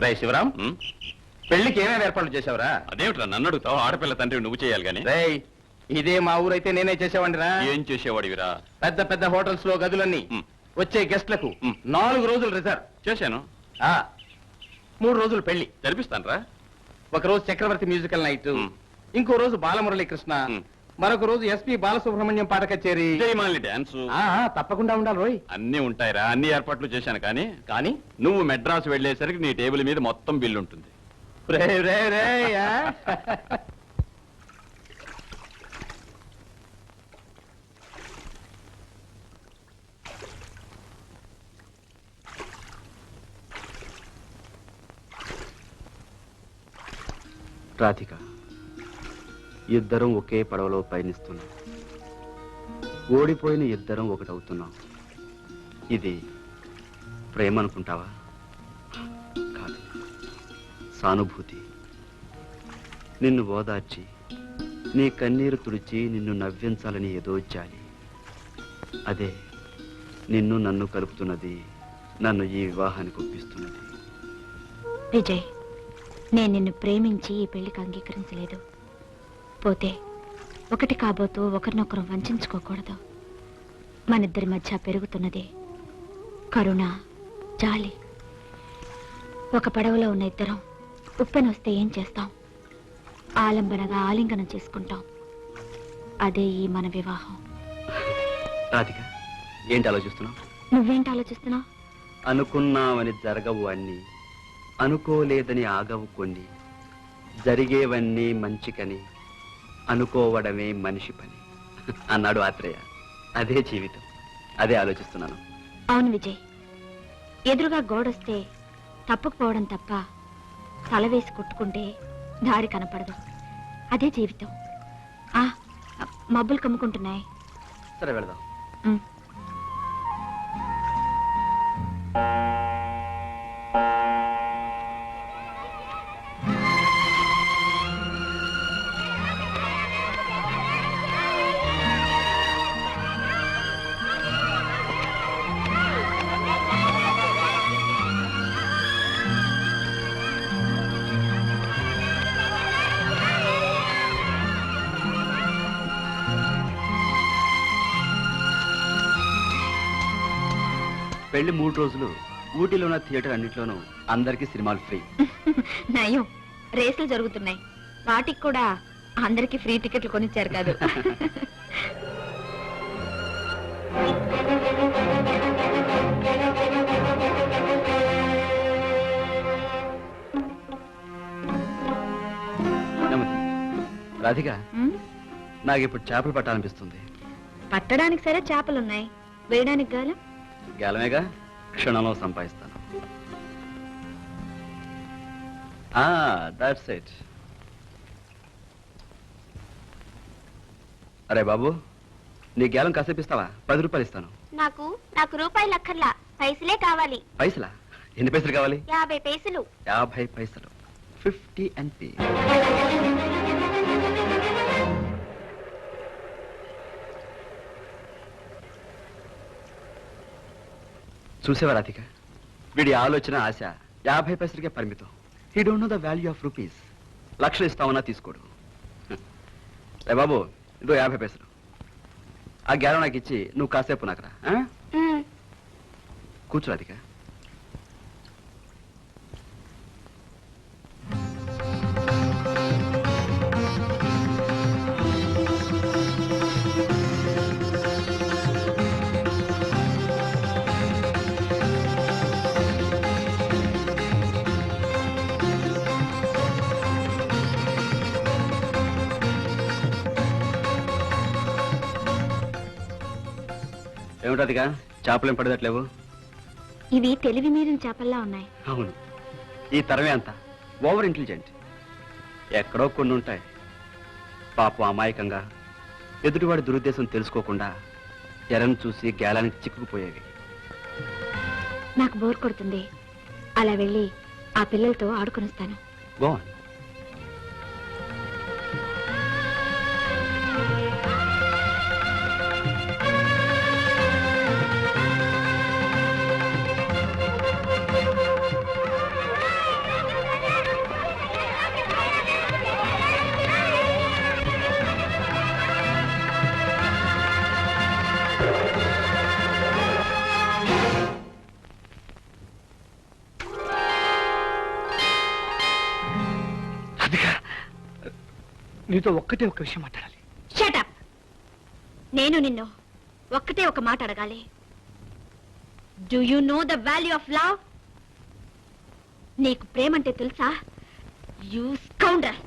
రే శివరాం పెళ్ళికి ఏమేమి ఏర్పాట్లు చేసావురా అదేమిట్రా? నన్ను అడుగుతావు? ఆడపిల్ల తండ్రి నువ్వు చేయాలి కానీ. రేయ్ ఇదే మా ఊరైతే నేనే చేసేవాడిరా ఏం చేసేవాడివిరా? పెద్ద పెద్ద హోటల్స్లో గదులన్నీ. వచ్చే గెస్ట్లకు. నాలుగు రోజులు రిజర్వ్. చేశాను. ఆ మూడు రోజులు పెళ్ళి జరిపిస్తానురా. ఒక రోజు చక్రవర్తి మ్యూజికల్ నైట్. ఇంకో రోజు బాలమురళీ కృష్ణ. మరొక రోజు ఎస్పి బాలసుబ్రహ్మణ్యం పాట కచేరి. జయమాలి డాన్స్ తప్పకుండా ఉండాలి రోయ్. అన్ని ఉంటాయిరా అన్ని ఏర్పాట్లు చేశాను కానీ కానీ? నువ్వు మెడ్రాస్ వెళ్ళేసరికి నీ టేబుల్ మీద మొత్తం బిల్లు ఉంటుంది రే రే రే ఆ. రాధిక ఇద్దరం ఒకే పడవలో పయనిస్తున్నాం. ఓడిపోయిన ఇద్దరం ఒకటవుతున్నాం. ఇది ప్రేమ అనుకుంటావా కాదు. సానుభూతి. నిన్ను ఓదార్చి నీ కన్నీరు తుడిచి నిన్ను నవ్వించాలని ఏదో జాలి. అదే నిన్ను నన్ను కలుపుతున్నది నన్ను ఈ వివాహానికి ఒప్పిస్తున్నది. విజయ్ నేను నిన్ను ప్రేమించి ఈ పెళ్ళికి అంగీకరించలేదు. పోతే ఒకటి కాబోతూ ఒకరినొకరు వంచుకోకూడదు మనిద్దరి మధ్య పెరుగుతున్నది కరుణ జాలి. ఒక పడవలో ఉన్న ఇద్దరం ఉప్పెనొస్తే ఏం చేస్తాం? ఆలంబనగా ఆలింగనం చేసుకుంటాం. అదే ఈ మన వివాహం. రాధిక ఏంటి ఆలోచిస్తున్నావు? నువ్వేంటి ఆలోచిస్తున్నావు? అనుకున్నామని జరగవు అన్ని అనుకోలేదని ఆగవు కొన్ని. జరిగేవన్నీ మంచికని అనుకోవడమే మనిషి పని. అన్నాడు ఆత్రేయ. అదే జీవితం. అదే ఆలోచిస్తున్నాను. అవును విజయ్. ఎదురుగా గోడొస్తే తప్పుకుపోవడం తప్ప తల వేసి కొట్టుకుంటే దారి కనపడదు. అదే జీవితం. ఆ మబ్బులు కమ్ముకుంటున్నాయి. సరే వెళదాం. ఉమ్. పెళ్ళి మూడు రోజులు ఊటీలో ఉన్న థియేటర్ అన్నింటిలోనూ అందరికీ సినిమాలు ఫ్రీ. నయం. రేసులు జరుగుతున్నాయి. వాటికి కూడా అందరికి ఫ్రీ టికెట్లు కొనిచ్చారు కాదు. నెమ్మది రాధిక ఉమ్, నాకు ఇప్పుడు చేపలు పట్టాలనిపిస్తుంది. పట్టడానికి సరే చేపలున్నాయి. వేయడానికి గాలం? గేలమేగా? క్షణంలో సంపాదిస్తాను. దట్స్ ఇట్ అరే బాబు నీ గేలం కాసేపు ఇస్తావా? పది రూపాయలు ఇస్తాను. నాకు నాకు రూపాయలు అక్కర్లా పైసలే కావాలి. పైసలా? ఎన్ని పైసలు కావాలి? యాభై పైసలు. యాభై పైసలు. ఫిఫ్టీ ఎన్పి. చూసేవా రాధిక వీడి ఆలోచన ఆశ యాభై పైసలకే పరిమితం. He don't know the value of rupees లక్షలు ఇస్తామన్నా తీసుకోడు. రే బాబు ఇదో యాభై పైసలు. ఆ గ్యారం నాకు ఇచ్చి నువ్వు కాసేపు నాకు రా ఆ? ఉమ్, కూర్చో రాధిక ఏమిటదిగా చేపలేం పడదట్లేవు ఇవి తెలివి మీరిన చేపల్లా ఉన్నాయి. అవును. ఈ తరమే అంత ఓవర్ ఇంటెలిజెంట్. ఎక్కడో కొన్ని ఉంటాయి. పాపం అమాయకంగా ఎదుటివాడి దురుద్దేశం తెలుసుకోకుండా ఎరను చూసి గేలానికి చిక్కుకుపోయేవి. నాకు బోర్ కొడుతుంది. అలా వెళ్ళి ఆ పిల్లలతో ఆడుకొనిస్తాను. గోన్ నీతో ఒక్కటే ఒక విషయం మాట్లాడాలి. షటప్ నేను నిన్ను ఒక్కటే ఒక మాట అడగాలి. Do you know the value of love నీకు ప్రేమంటే తెలుసా? యూ స్కౌండర్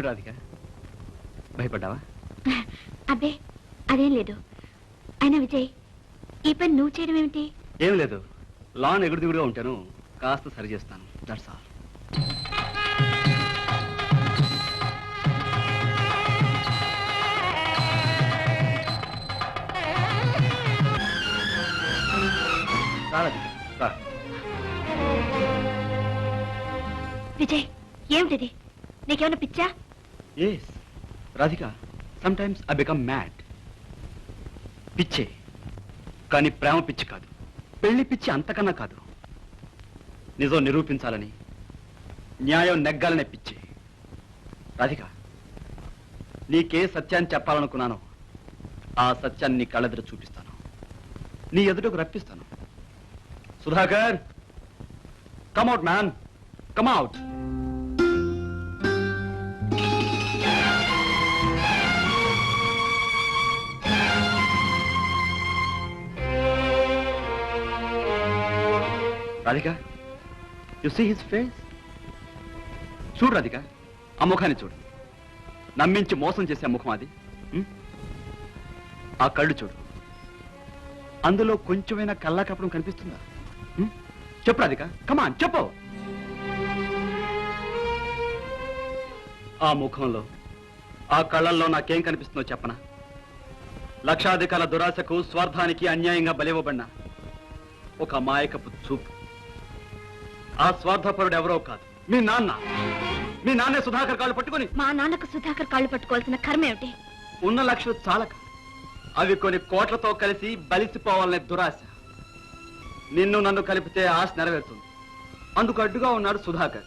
ఏం రాధిక? భయపడ్డావా? అబ్బే అదేం లేదు. అయినా విజయ్ ఈ పని నువ్వు చేయడం ఏమిటి? ఏం లేదు. లాన్ ఎగుడు దిగుడుగా ఉంటాను. కాస్త సరి చేస్తాను. దట్స్ ఆల్ విజయ్ ఏమిటిది? నీకేమైనా పిచ్చా? Yes Radhika sometimes I become mad పిచ్చే. కానీ ప్రేమ పిచ్చి కాదు. పెళ్ళి పిచ్చి అంతకన్నా కాదు. నిజం నిరూపించాలని న్యాయం నెగ్గాలనే పిచ్చి. రాధిక నీకే సత్యాన్ని చెప్పాలనుకున్నానో. ఆ సత్యాన్ని నీ కళ్ళెదురు చూపిస్తాను. నీ ఎదుటకు రప్పిస్తాను. Sudhakar come at man come at Radhika you see his face చూడు రాధిక ఆ ముఖాన్ని చూడు. నమ్మించి మోసం చేసే ముఖం అది. ఆ కళ్ళు చూడు. అందులో కొంచెమైనా కల్లా కప్పడం కనిపిస్తుందా? చెప్పు రాధిక కమాన్ చెప్పు. ఆ ముఖంలో ఆ కళ్ళల్లో నాకేం కనిపిస్తుందో చెప్పనా? లక్షాధికాల దురాశకు స్వార్థానికి అన్యాయంగా బలివ్వబడిన ఒక అమాయకపు చూపు. ఆ స్వార్థపరుడు ఎవరో కాదు. మీ నాన్న. మీ నాన్నే సుధాకర్ కాళ్ళు పట్టుకొని మా నాన్నకు సుధాకర్ కాళ్ళు పట్టుకోవాల్సిన కర్మ ఏమిటి? ఉన్న లక్షలు చాలక. అవి కొన్ని కోట్లతో కలిసి బలిసిపోవాలనే దురాశ. నిన్ను నన్ను కలిపితే ఆశ నెరవేరుతుంది. అందుకు అడ్డుగా ఉన్నాడు సుధాకర్.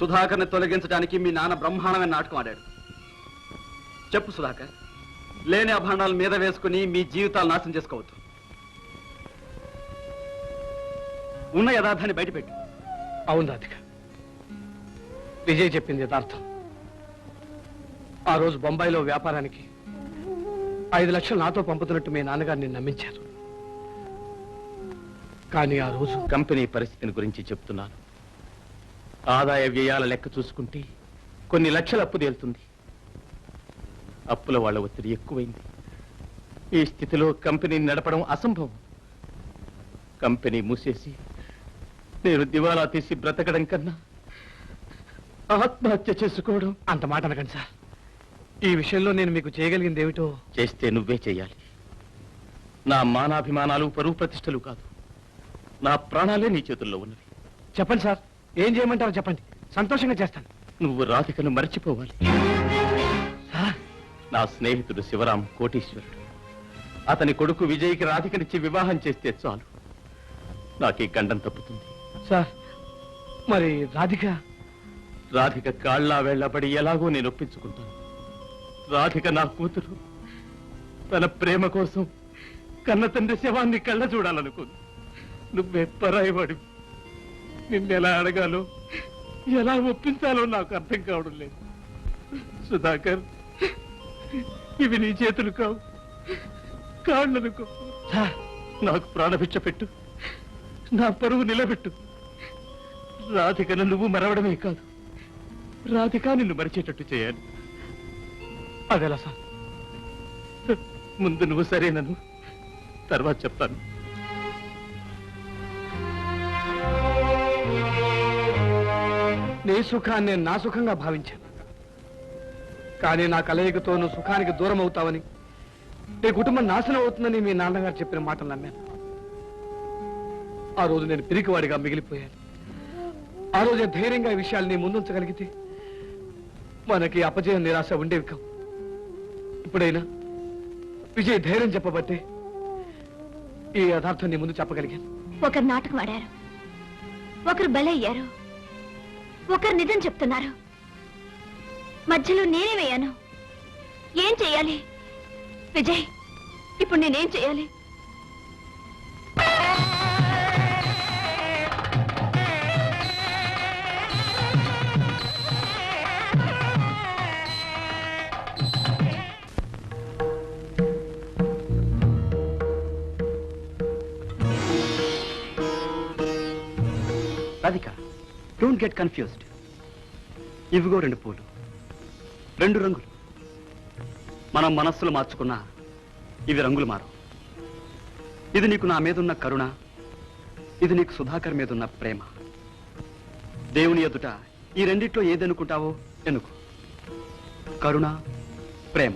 సుధాకర్ని తొలగించడానికి మీ నాన్న బ్రహ్మాండమైన నాటకం ఆడాడు. చెప్పు సుధాకర్ లేని అభాండాల మీద వేసుకుని మీ జీవితాలు నాశనం చేసుకోవద్దు. ఉన్న యథార్థాన్ని బయటపెట్టు. అవును రాధిక. విజయ్ చెప్పింది యథార్థం. ఆ రోజు బొంబాయిలో వ్యాపారానికి ఐదు లక్షలు నాతో పంపుతున్నట్టు మీ నాన్నగారిని నమ్మించారు. కానీ ఆ రోజు కంపెనీ పరిస్థితిని గురించి చెప్తున్నాను. ఆదాయ వ్యయాల లెక్క చూసుకుంటే కొన్ని లక్షల అప్పు తేలుతుంది. అప్పుల వాళ్ళ ఒత్తిడి ఎక్కువైంది. ఈ స్థితిలో కంపెనీని నడపడం అసంభవం. కంపెనీ మూసేసి నేను దివాలా తీసి బ్రతకడం కన్నా ఆత్మహత్య చేసుకోవడం. అంత మాట అనకండి సార్. ఈ విషయంలో నేను మీకు చేయగలిగింది ఏమిటో చేస్తే నువ్వే చేయాలి. నా మానాభిమానాలు పరువు ప్రతిష్టలు కాదు. నా ప్రాణాలే నీ చేతుల్లో ఉన్నవి. చెప్పండి సార్. ఏం చేయమంటారో చెప్పండి. సంతోషంగా చేస్తాను. నువ్వు రాధికను మర్చిపోవాలి. సార్. నా స్నేహితుడు శివరాం కోటీశ్వరుడు. అతని కొడుకు విజయ్కి రాధికనిచ్చి వివాహం చేస్తే చాలు. నాకు ఈ గండం తప్పుతుంది. సార్ మరి రాధిక? రాధిక కాళ్ళ వెళ్ళబడి ఎలాగో నేను ఒప్పించుకుంటాను. రాధిక నా కూతురు. తన ప్రేమ కోసం కన్న తండ్రి శవాన్ని కళ్ళ చూడాలనుకుంది. నువ్వే పరాయివాడి నిన్నెలా అడగాలో ఎలా ఒప్పించాలో నాకు అర్థం కావడం లేదు. సుధాకర్ ఇవి నీ చేతులు కావు. కాళ్ళనుకో నాకు ప్రాణభిక్ష పెట్టు. నా పరువు నిలబెట్టు. రాధికను నువ్వు మరవడమే కాదు. రాధిక నిన్ను మరిచేటట్టు చేయాలి. అదెలా సార్? ముందు నువ్వు సరేనను తర్వాత చెప్తాను. నీ సుఖాన్ని నా సుఖంగా భావించాను. కానీ నా కలయికతో నువ్వు సుఖానికి దూరం అవుతావని నీ కుటుంబం నాశనం అవుతుందని మీ నాన్నగారు చెప్పిన మాటలు నమ్మాను. ఆ రోజు నేను పిరికివాడిగా మిగిలిపోయాను. ఆ రోజే ధైర్యంగా ఈ విషయాల్ని ముందుంచగలిగితే మనకి అపజయం నిరాశ ఉండేవి కావు. ఇప్పుడైనా విజయ్ ధైర్యం చెప్పబట్టే ఈ యథార్థం నీ ముందు చెప్పగలిగాను. ఒకరు నాటకం ఆడారు. ఒకరు బలయ్యారు. ఒకరు నిజం చెప్తున్నారు. మధ్యలో నేనే వేయాను ఏం చెయ్యాలి విజయ్ ఇప్పుడు నేనేం చెయ్యాలి డోంట్ గెట్ కన్ఫ్యూజ్డ్ ఇవిగో రెండు పూలు. రెండు రంగులు. మనం మనస్సులు మార్చుకున్నా ఇవి రంగులు మారు ఇది నీకు నా మీదున్న కరుణ. ఇది నీకు సుధాకర్ మీదున్న ప్రేమ. దేవుని ఎదుట ఈ రెండిట్లో ఏదనుకుంటావో ఎనుకు కరుణ ప్రేమ.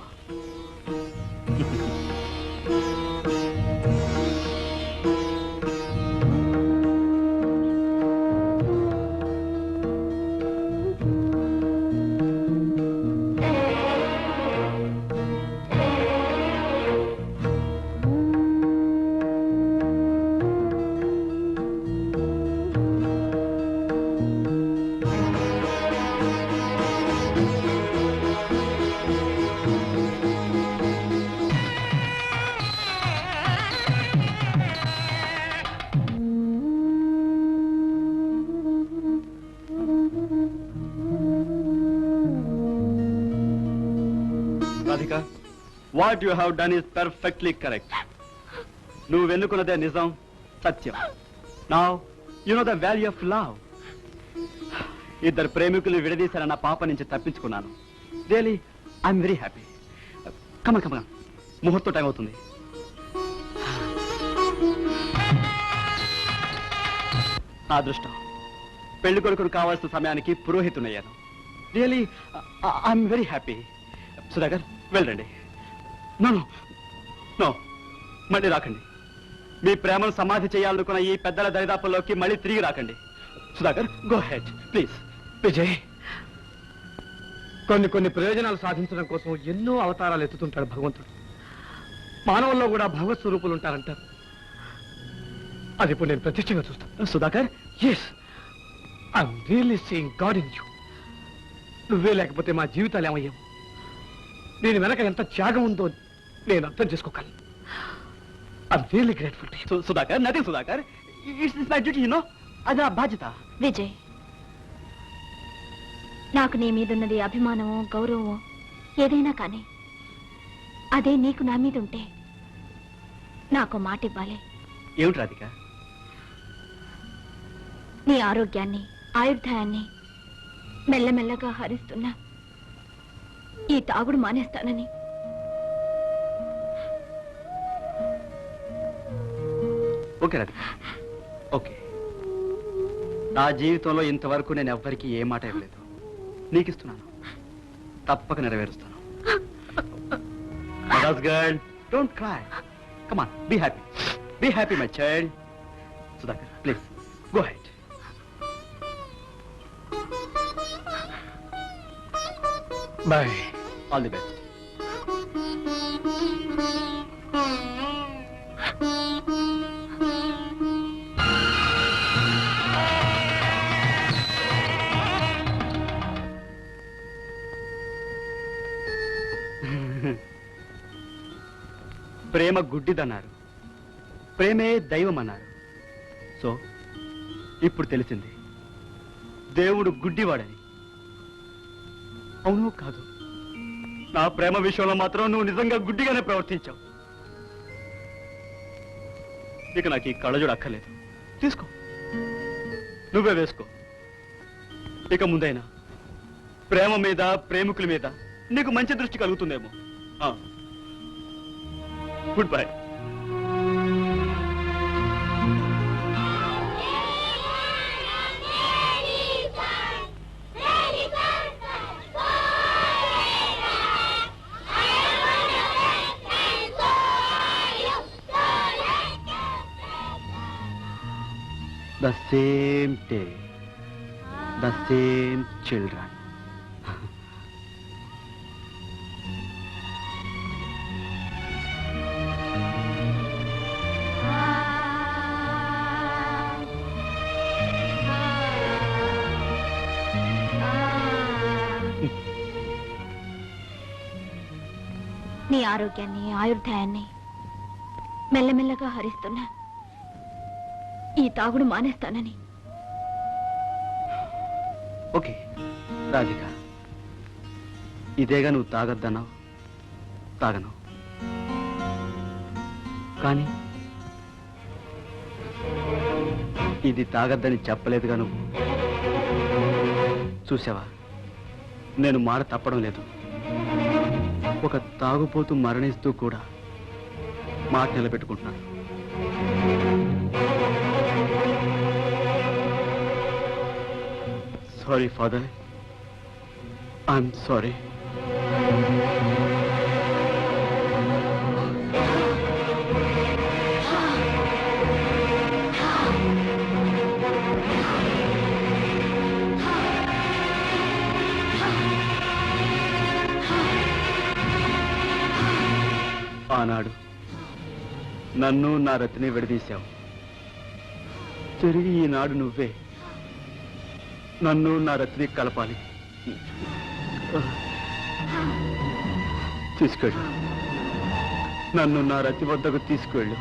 What you have done is perfectly correct నువ్వు వెన్నుకున్నదే నిజం సత్యం. నా you know the value of love ఇద్దరు ప్రేమికులు విడదీశారన్న పాప నుంచి తప్పించుకున్నాను. Really I'm very happy come on come on ముహూర్తం టైం అవుతుంది. నా అదృష్టం. పెళ్ళి కొడుకును కావాల్సిన సమయానికి పురోహితునయ్యాను. Really I'm very happy Sudhakar వెళ్ళండి. No no. మళ్ళీ రాకండి. మీ ప్రేమను సమాధి చేయాలనుకున్న ఈ పెద్దల దరిదాపుల్లోకి మళ్ళీ తిరిగి రాకండి. Sudhakar go ahead please Vijay కొన్ని కొన్ని ప్రయోజనాలు సాధించడం కోసం ఎన్నో అవతారాలు ఎత్తుతుంటాడు భగవంతుడు. మానవుల్లో కూడా భగవత్ స్వరూపులు ఉంటారంటారు. అది ఇప్పుడు నేను ప్రత్యక్షంగా చూస్తాను. Sudhakar yes I'm really seeing God in you నువ్వే లేకపోతే మా జీవితాలు ఏమయ్యావు? నేను వెనక ఎంత త్యాగం ఉందో నేను అర్థం చేసుకోగలను. I'm really grateful Sudhakar nothing Sudhakar. It's is my duty no అది నా బాధ్యత. విజయ్ నాకు నీ మీదున్నది అభిమానమో గౌరవమో ఏదైనా కానీ అదే నీకు నా మీద ఉంటే నాకు మాట ఇవ్వాలి. ఏమిటి రాధిక? నీ ఆరోగ్యాన్ని ఆయుర్దాయాన్ని మెల్లమెల్లగా హరిస్తున్నా ఈ తాగుడు మానేస్తానని ఓకే రాధిక ఓకే. నా జీవితంలో ఇంతవరకు నేను ఎవ్వరికీ ఏ మాట ఇవ్వలేదు. నీకు ఇస్తున్నాను. తప్పక నెరవేరుస్తాను. Girl don't cry come on be happy be happy my child Sudhakar please go ahead boy all the best ప్రేమ గుడ్డిదన్నారు. ప్రేమే దైవం అన్నారు సో ఇప్పుడు తెలిసింది. దేవుడు గుడ్డివాడని. అవును కాదు. నా ప్రేమ విషయంలో మాత్రం నువ్వు నిజంగా గుడ్డిగానే ప్రవర్తించావు. ఇక నాకు ఈ కళ్ళజోడు అక్కర్లేదు. తీసుకో. నువ్వే వేసుకో. ఇక ముందైనా. ప్రేమ మీద ప్రేమికుల మీద నీకు మంచి దృష్టి కలుగుతుందేమో. Goodbye. the same day, the same children. నీ ఆయుర్దాయాన్ని మెల్లమెల్లగా హరిస్తున్నా ఈ తాగుడు మానేస్తానని. ఓకే రాధిక. ఇదేగా నువ్వు తాగద్దన్నావు తాగను. కానీ ఇది తాగద్దని చెప్పలేదుగా నువ్వు. చూసావా నేను మాట తప్పడం లేదు. ఒక తాగుపోతూ మరణిస్తూ కూడా మాట నిలబెట్టుకుంటున్నాను సారీ ఫాదర్ ఐఎమ్ సారీ ఆనాడు నన్ను నా రతిని విడదీశావు. తిరిగి ఈనాడు నువ్వే నన్ను నా రతిని కలపాలి. తీసుకెళ్ళు. నన్ను నా రతి వద్దకు తీసుకువెళ్ళు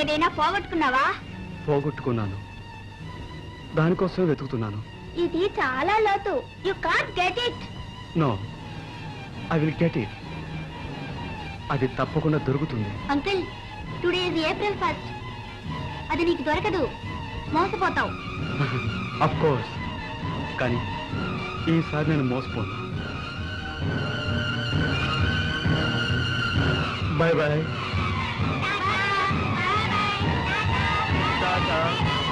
ఏదైనా పోగొట్టుకున్నావా? పోగొట్టుకున్నాను. దానికోసం వెతుకుతున్నాను. ఇది చాలా లోతు. You can't get it no I will get it అది తప్పకుండా దొరుకుతుంది. Uncle today is April first అది నీకు దొరకదు. మోసపోతావు. అఫ్ కోర్స్ కానీ ఈసారి నేను మోసపోను. Bye bye good